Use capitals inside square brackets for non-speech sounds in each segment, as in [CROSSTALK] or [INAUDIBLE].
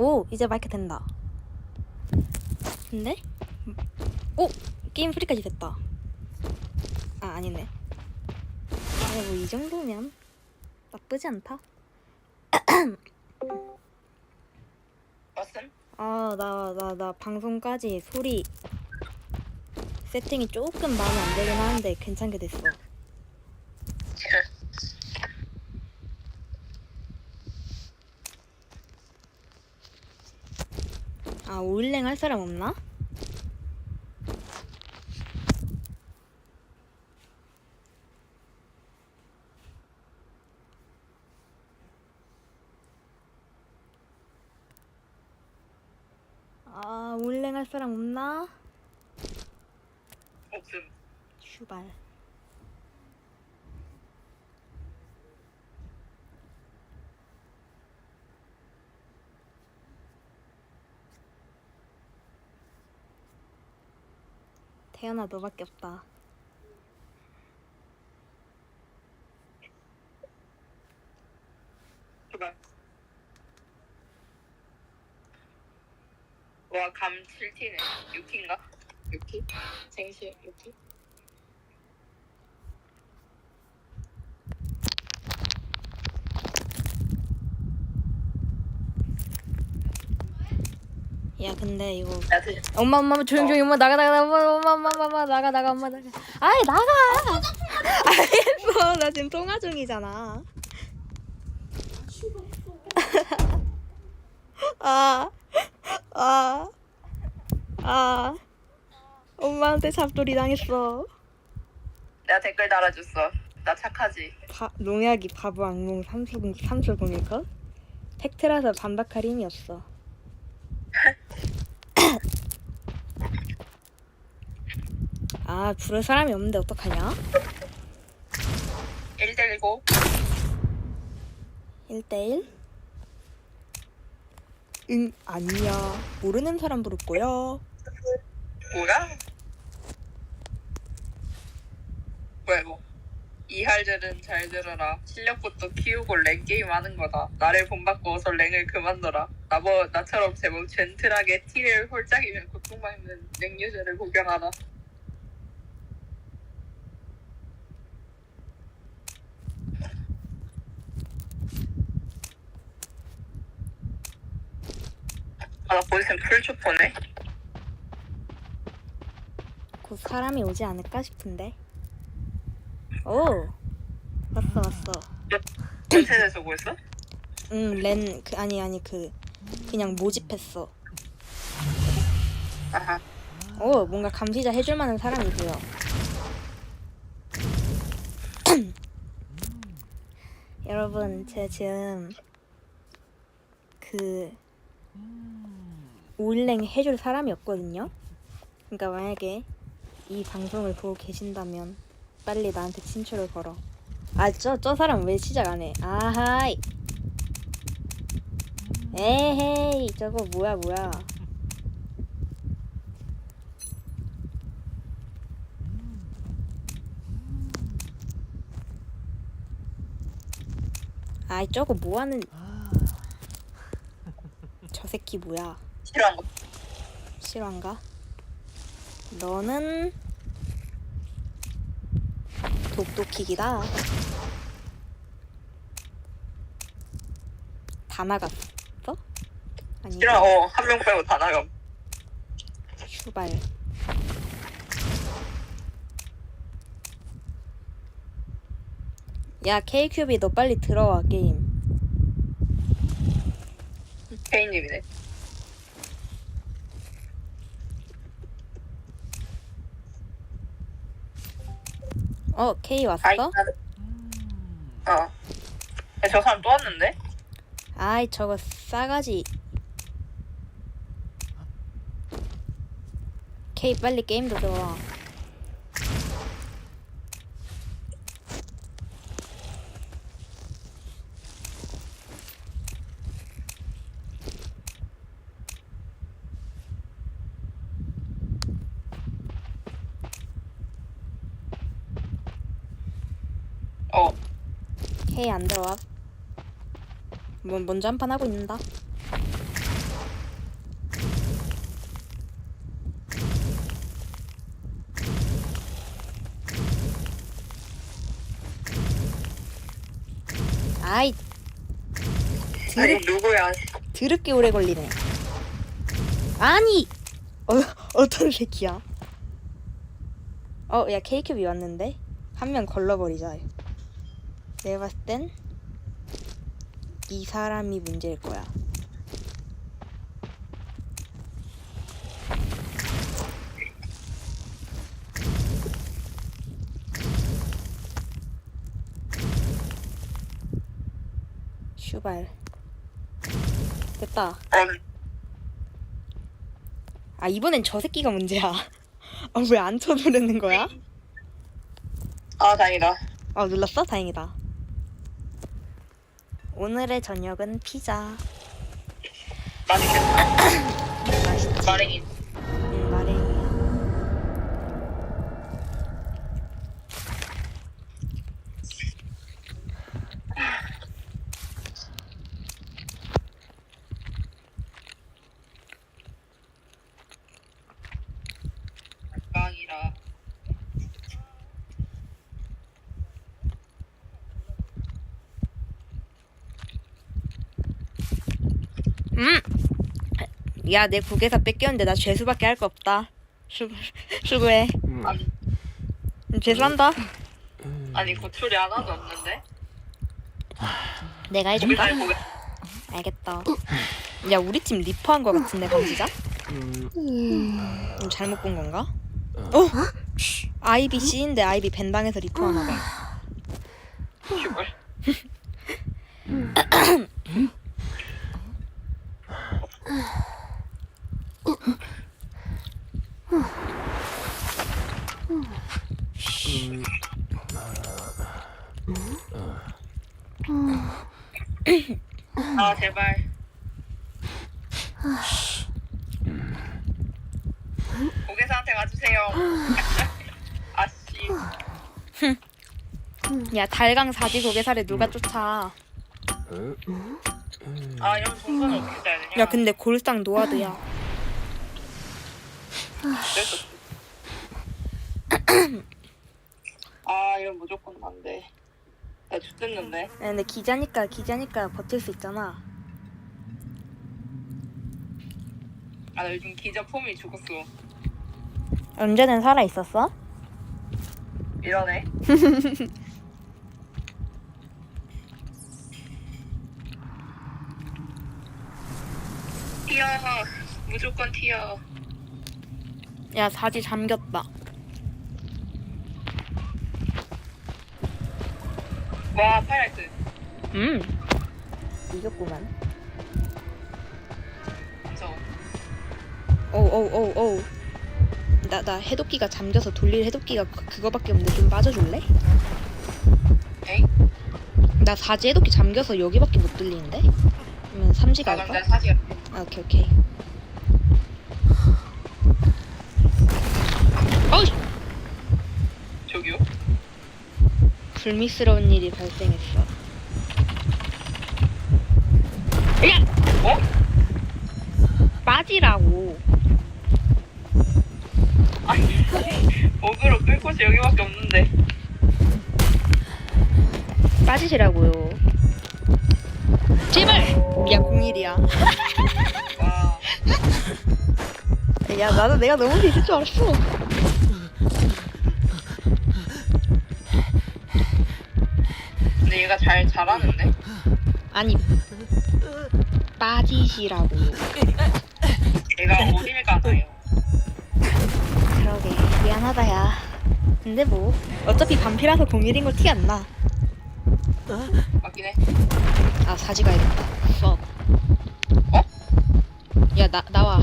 오 이제 마이크 된다. 근데? 오 게임 소리까지 됐다. 아 아니네. 아니 뭐이 정도면 나쁘지 않다. 무슨? 아나 나 나 방송까지 소리 세팅이 조금 마음에 안 들긴 하는데 괜찮게 됐어 아 오일랭 할 사람 없나? 아 오일랭 할 사람 없나? 없음. 슈발 태연아 너밖에 없다 그만. 와, 감 7티네. 6티인가? 6티? 생시 6티? 야 근데 이거 엄마 엄마 엄마, 조용 조용 엄마 나가 나가 나가 엄마 엄마 엄마 엄마, 나가 나가 엄마 나가 아이 나가 알겠어 나 지금 통화 중이잖아 [LAUGHS] 아, 아, 아, 엄마한테 잡돌이 당했어. 내가 댓글 달아줬어. 나 착하지. 바, 농약이 바보 악몽 삼수공 삼수공일까? 팩트라서 반박할 힘이 없어. 아, 부를 사람이 없는데 어떡하냐? 1대1고. 1대1? 응, 아니야. 모르는 사람 부를 거야. 뭐야? 뭐야, 이거. 이할들은 잘 들어라. 실력부터 키우고 랭 게임 하는 거다. 나를 본받고 어서 랭을 그만둬라. 나뭐 나처럼 제법 젠틀하게 티를 홀짝이면 고통받는 랭 유저를 구경하라. 아, 나 보이스는 풀초포네. 곧 사람이 오지 않을까 싶은데. 오! 왔어, 왔어. 전세대에서 보였어? 응, 렌, 그, 아니, 아니, 그, 그냥 모집했어. 아하. 오, 뭔가 감시자 해줄 만한 사람이 보여. [CLEARS THROAT] 여러분, 제가 지금 그 오일랭 해줄 사람이 없거든요. 그러니까 만약에 이 방송을 보고 계신다면 빨리 나한테 친추를 걸어. 아, 저, 저 사람 왜 시작 안 해? 아하이. 에헤이, 저거 뭐야, 뭐야. 아이 저거 뭐 하는 저 새끼 뭐야 싫어한 거. 실화인가? 너는 독독킥이다 다 나갔어? 아니 싫어. 어, 한 명 빼고 다 나감. 슈발 야 K큐비 너 빨리 들어와 게임 케인님이네. 어 K 왔어? 아이, 나는- 어. 야, 저 사람 또 왔는데? 아이 저거 싸가지 K 빨리 게임도 들어와 헤이 안 들어와. 뭐, 먼저 한 판 하고 있는다. 아이 아니 누구야? 드럽게 오래 걸리네. 아니 어 어떤 새끼야? 어 야 케이크 비 왔는데 한 명 걸러버리자. 내가 봤을 땐 이 사람이 문제일 거야. 슈발 됐다. 어, 아 이번엔 저 새끼가 문제야. [LAUGHS] 아 왜 안 쳐누르는 거야? 아 다행이다. 아 눌렀어? 다행이다. 오늘의 저녁은 피자. 맛있겠다. [CLEARS THROAT] 맛있지? 마랭이. 응 마랭이야. 빵이라. 음. 야 내 국에서 뺏겼는데 나 죄수밖에 할 거 없다. 수 수고해. 아니, 음, 죄수한다. 아니 고추리 하나도 없는데. 내가? 살 고기. 알겠다. 야 우리 팀 리퍼 한 거 같은데 감지자? 음, 잘못 본 건가? 어? 아이비 C인데 아이비 벤당에서 리퍼 하나 봐. 슈발. [CLEARS THROAT] 아 제발. 고개사한테 가주세요. [LAUGHS] 아씨. 야 달강 사지 고개살에 누가 쫓아? 아 이런 동선을 어떻게 짜야 되냐? 야 근데 골상 노아드야. [CLEARS THROAT] 아 이건 무조건 안 돼. 나 죽겠는데. 야, 근데 기자니까 기자니까 버틸 수 있잖아. 아 나 요즘 기자 폼이 죽었어. 언제는 살아 있었어? 이러네. [LAUGHS] 튀어. 무조건 튀어. 야 사지 잠겼다. 와 파이라이트. 음. 이겼구만. 무서워. 오오오오. 나 나 해독기가 잠겨서 돌릴 해독기가 그- 그거밖에 없는데 좀 빠져줄래? 에이? 나 사지 해독기 잠겨서 여기밖에 못 돌리는데? 그러면 삼지가 아 그럼 할까? 나 사지. 아, 오케이 오케이 저기요? 불미스러운 일이 발생했어. 야! 어? 빠지라고. 아니 어그로 끌 곳이 여기밖에 없는데. 빠지시라고요. 제발! 야, 공일이야. 와. 야, 나도 내가 너무 있을 줄 알았어. 근데 얘가 잘 잘하는데. 아니, 빠지시라고요. 얘가 어딜 가나요? 그러게, 미안하다, 야. 근데 뭐, 어차피 반피라서 공일인 걸티안 나. 맞긴 해. 아, 사지 가야겠다. 수업. 어? 야, 나, 나와.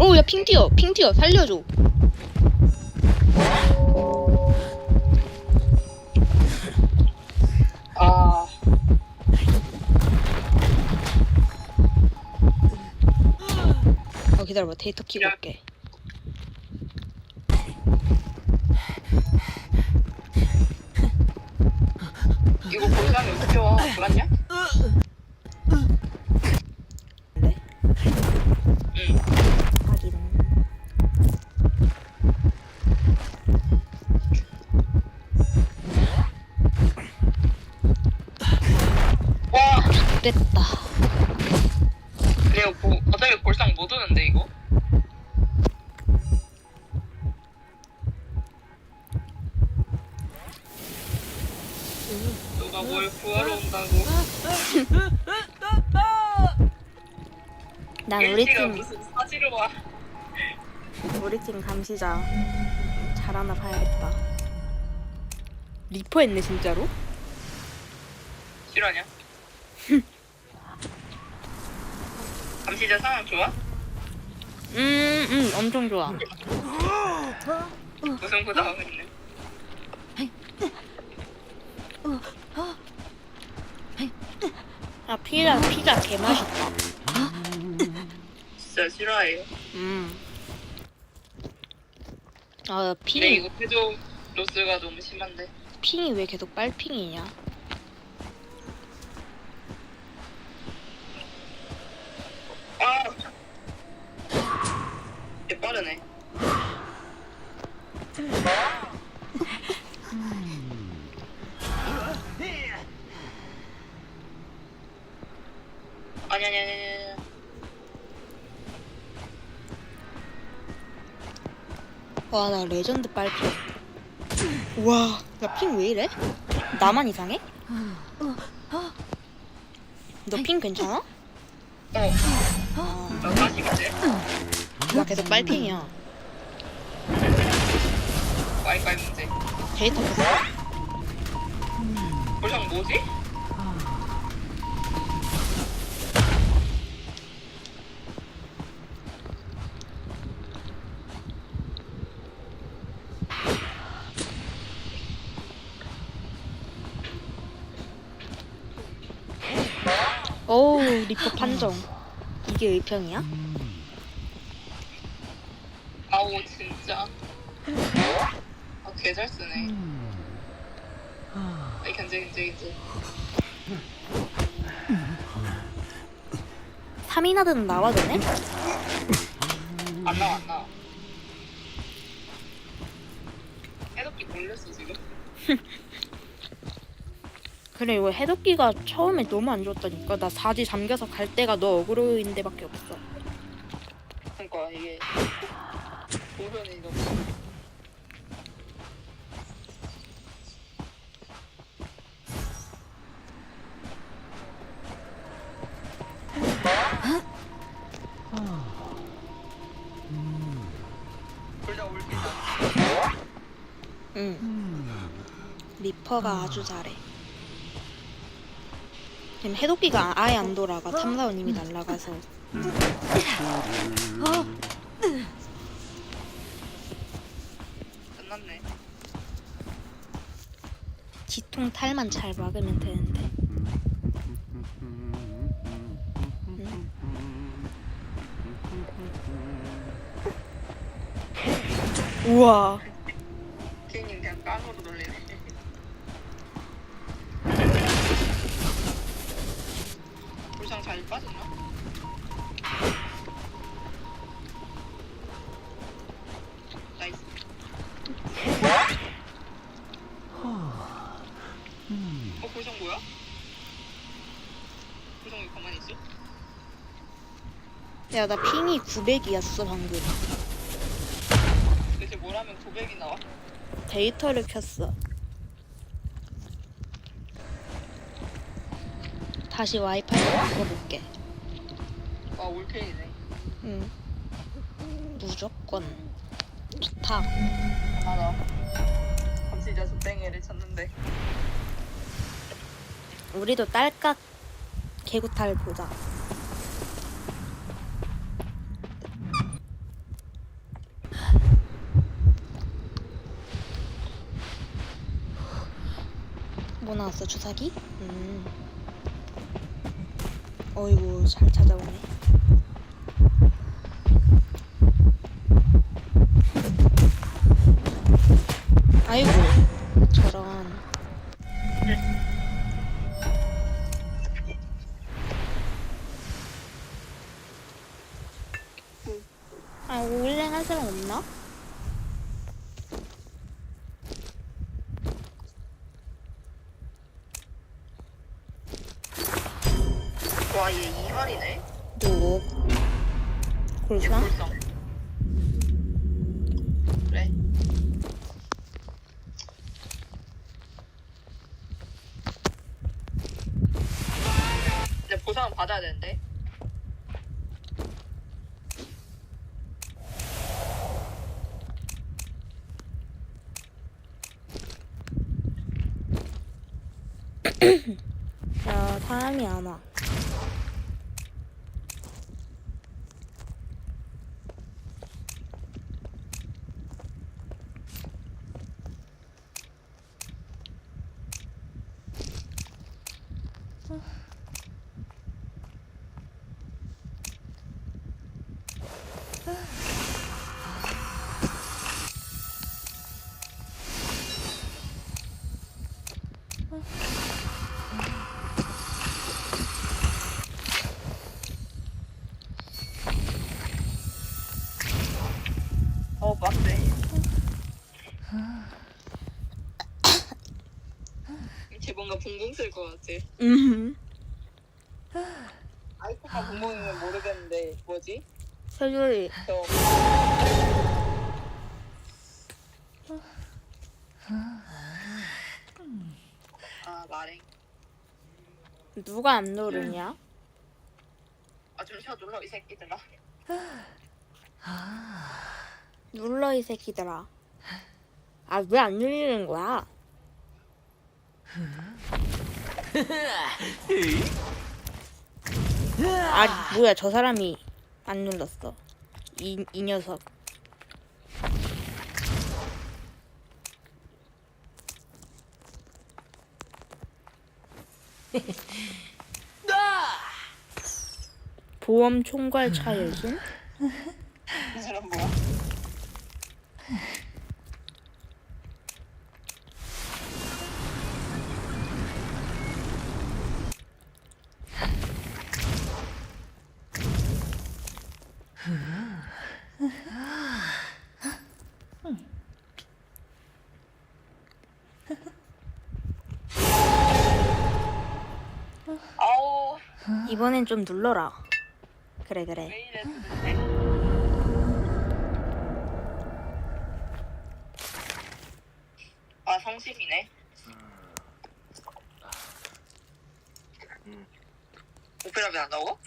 오, 야, 핑 튀어, 핑 튀어, 살려줘. 기다려봐, 데이터 키고 야. 올게. 난 우리 일지가 팀 무슨 사지로 와. 우리 팀 감시자 잘하나 봐야겠다. 리퍼 했네 진짜로? 실화냐? [LAUGHS] 감시자 상황 좋아? 음, 음 엄청 좋아. 무슨 보다 하고 있네. 아 피자 피자 개 맛있다. 진짜 싫어해요. 음. 아 근데 핑이 이거 태조 로스가 너무 심한데. 핑이 왜 계속 빨핑이냐? 아! 얘 빠르네. 와 나 레전드 빨핑. 와, 나핑 왜 이래? 나만 이상해? 너 핑 괜찮아? 어, 아, 나 다시겠지? 나 계속 빨핑이야. 와이파이 문제. 데이터 켰어? 보상 뭐지? 어우 리퍼 판정. 이게 의평이야? 아오 진짜. 아 개잘 쓰네. 아이 견제 견제 견제. 3인하드는 나와도 되네? 안 나와 안 나와. 해독기 몰렸어 지금. 그래 이거 해독기가 처음에 너무 안 좋았다니까? 나 사지 잠겨서 갈 데가 너 어그로인데 밖에 없어. 그러니까 이게 보면이 올리자. 응. 리퍼가 아주 잘해 지금 해독기가 아예 안 돌아가. 탐사원님이 날라가서. 끝났네. 지통 탈만 잘 막으면 되는데. 우와 야 나 핑이 900이었어 방금 대체 뭘 하면 고백이 나와? 데이터를 켰어 다시 와이파이로 바꿔볼게 아, 올케이네. 응 무조건 좋다 하나. 감시자 족뱅이를 쳤는데. 우리도 딸깍 개구탈 보자 뭐 나왔어 주사기? 음. 어이구 잘 찾아오네 보상 받아야 되는데. 야, 사람이 안 와. 붕붕 쓸것 같아. 음. 아이코가 붕붕이면 모르겠는데 뭐지? 세율이 저 아, 말해. 누가 안 누르냐? 아, 좀 쉬어 눌러, 이 새끼들아. 눌러 이 새끼들아. 아 왜 안 눌리는 거야? 아 뭐야 저 사람이 안 눌렀어. 이, 이 녀석. [LAUGHS] 보험 총괄 차일순? 이 사람 뭐야? 이번엔 좀 눌러라. 그래 그래. 아 성심이네 오페라 왜안 나오고?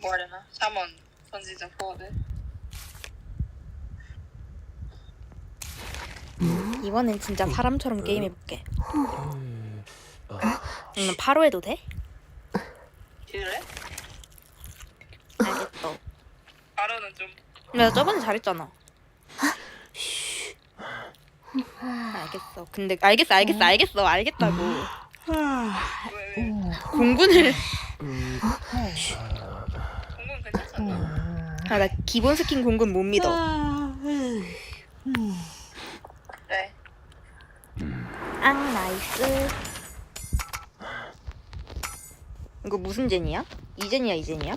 뭐 하려나? 샤먼 선지자 포워드 이번엔 진짜 사람처럼 게임해볼게. 응, 8호 해도 돼? 그래? 알겠어. 바로는 좀나 저번에 잘했잖아. 알겠어. 근데 알겠어, 알겠어, 알겠어, 알겠다고. 왜, 왜? 공군을 공군 괜찮잖아 아 나 기본 스킨 공군 못 믿어. 네 앙 나이스. 이거 무슨 젠이야? 이젠이야 이젠이야?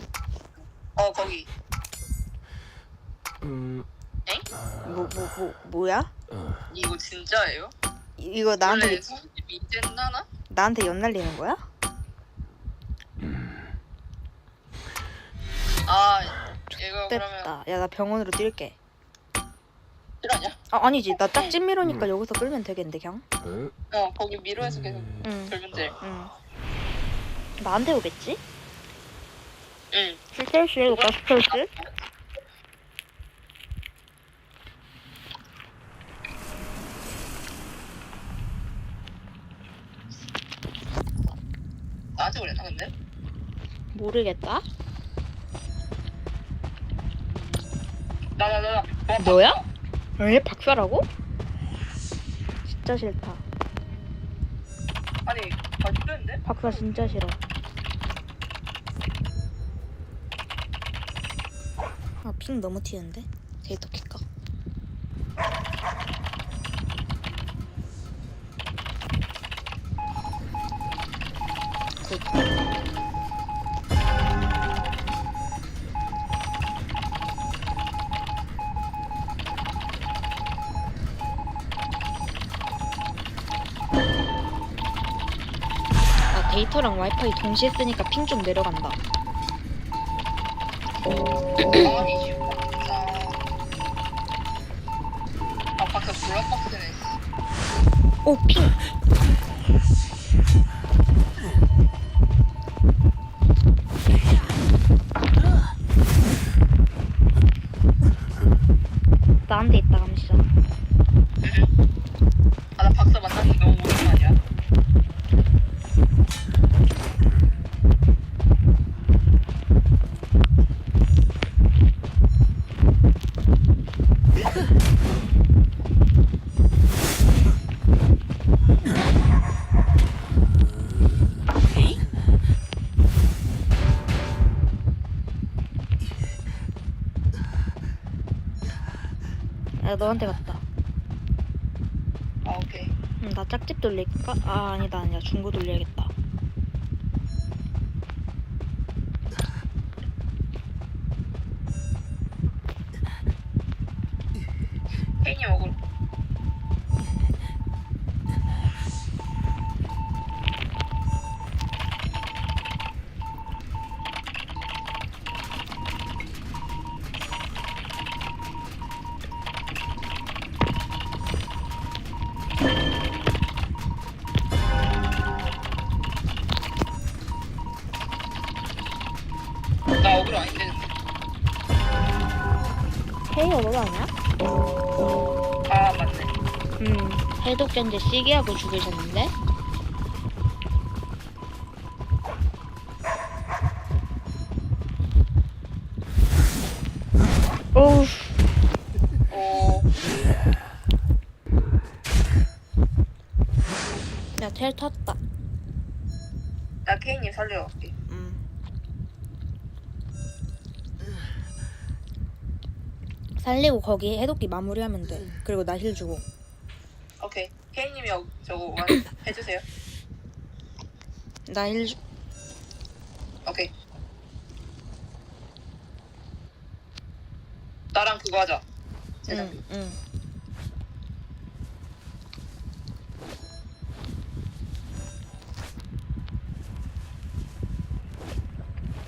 어 거기 뭐뭐 뭐 뭐, 야 이거 진짜예요? 이거 나한테 원래 손집 이젠나나? 나한테 연날리는 거야? 아 이거 그러면 됐다. 야 나 병원으로 뛸게. 실화냐? 아 아니지 나 짝짓 미로니까 여기서 끌면 되겠는데 그냥. 어 거기 미로에서 계속 응. 돌면 돼. 응. 나한테 오겠지? 응. 스텔스 해볼까 스텔스? 나한테 그랬나 근데? 모르겠다. 나나 나. 나. 너야? 에? 박사라고? 진짜 싫다. 아니 맛있는데? 박사 진짜 싫어. 아, 핑 너무 튀는데? 데이터 킬까? 데이터랑 와이파이 동시에 쓰니까 핑 좀 내려간다. 아니 진짜. 아 밖에 블랙박스네. 오, 핑! 만난 지 너무 오랜만이야. 야 너한테 갔다. 아 오케이. 음, 나 짝집 돌릴까? 아 아니다 아니다 중고 돌려야겠다. 헤이가 너도 아니야? 아 맞네. 음 해독전제 시기하고 죽으셨는데? 오우 오. 야텔 탔다. 나 케인님 살려러 갈게. 음. 살리고 거기 해독기 마무리하면 돼. 그리고 나 힐 주고. 오케이. 케인님이 어- 저거 와- [COUGHS] 해주세요. 나 힐 주. 오케이. 나랑 그거 하자. 응.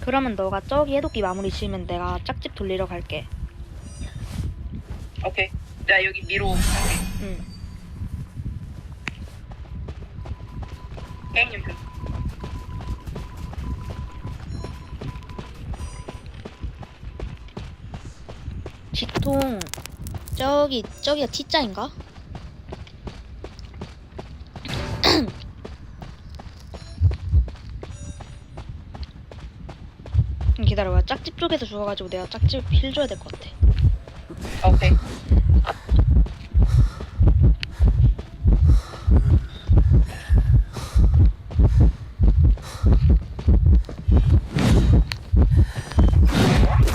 그러면 너가 저기 해독기 마무리 지으면 내가 짝집 돌리러 갈게. 오케이. 나 여기 미로. 응. 케인님 그. 지통 저기 저기가 T자인가? 음, [CLEARS THROAT] 기다려봐 짝집 쪽에서 죽어가지고 내가 짝집 힐 줘야 될 것 같아 오케이.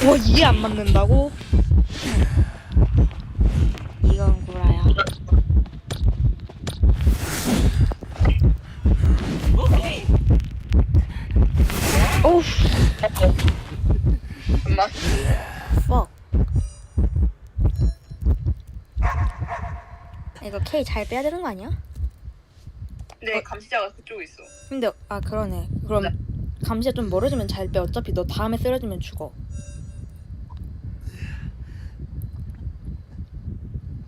와 이게 안 맞는다고? 이건 구라야 오우 잠깐만. fuck 이거 K 잘 빼야 되는 거 아니야? 근데 감시자가 그쪽에 있어. 근데 아 그러네 그럼 네. 감시가 좀 멀어지면 잘 빼 어차피 너 다음에 쓰러지면 죽어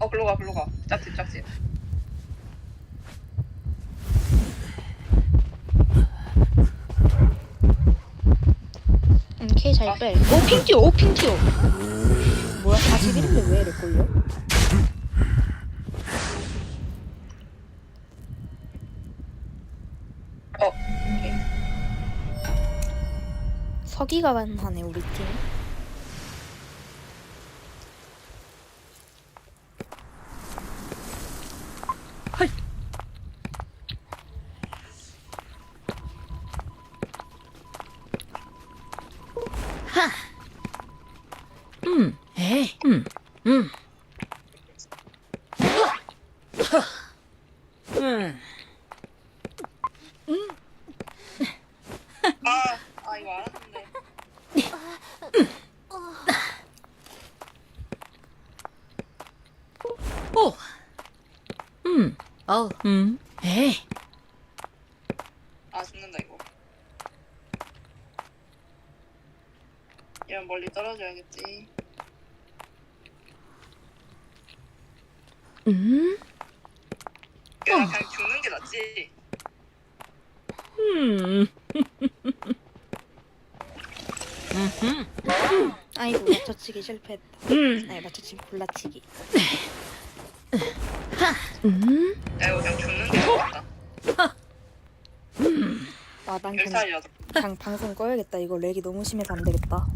어, 글로 가, 글로 가. 짝집, 짝집. 응 K 잘 빼. 오 핑 튀어 오 핑 튀어 뭐야 41인데 왜 이래 걸려? 어, 오케이. 서기가 하네 우리 팀 음, 에이, 음, 음. 음, 아, 아, 이거 알았는데. 오, 음, 어, 음, 에이, 아, 죽는다, 이거. 이런 멀리 떨어져야겠지. 음, 야, 나 그냥 죽는 게 낫지. 음, 아이고 맞춰치기 실패했다. 음. 아니 맞춰치기 골라치기. 하, 음, 야 이거 그냥 죽는 게 낫다. 아 난 그냥, 일살이라도. 그냥 방송 꺼야겠다. 이거 렉이 너무 심해서 안 되겠다.